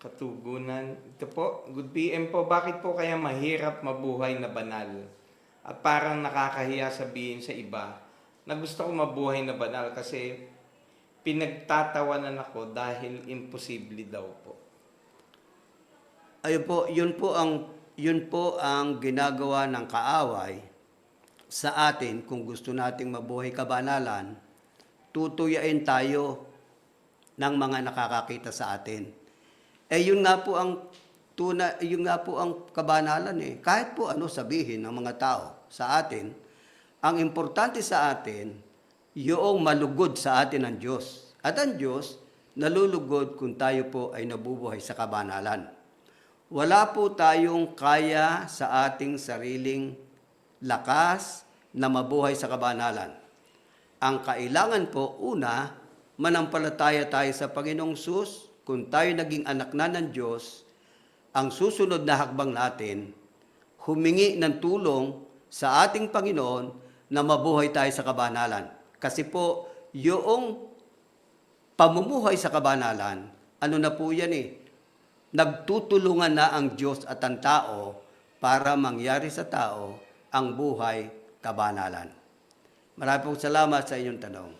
Katugunan. Ito po, good PM po. Bakit po kaya mahirap mabuhay na banal? At parang nakakahiya sabihin sa iba na gusto ko mabuhay na banal kasi pinagtatawanan ako dahil imposible daw po. Ayun po, yun po ang yun po ang ginagawa ng kaaway sa atin kung gusto nating mabuhay kabanalan, tutuyain tayo ng mga nakakakita sa atin. Eh yun nga po ang tuna, yun nga po ang kabanalan eh. Kahit po ano sabihin ng mga tao sa atin, ang importante sa atin, yung malugod sa atin ng Diyos. At ang Diyos, nalulugod kung tayo po ay nabubuhay sa kabanalan. Wala po tayong kaya sa ating sariling lakas na mabuhay sa kabanalan. Ang kailangan po, una, manampalataya tayo sa Panginoong Sus. Kung tayo naging anak na ng Diyos, ang susunod na hakbang natin, humingi ng tulong sa ating Panginoon na mabuhay tayo sa kabanalan. Kasi po, yung pamumuhay sa kabanalan, ano na po yan eh, nagtutulungan na ang Diyos at ang tao para mangyari sa tao ang buhay kabanalan. Maraming salamat sa inyong tanong.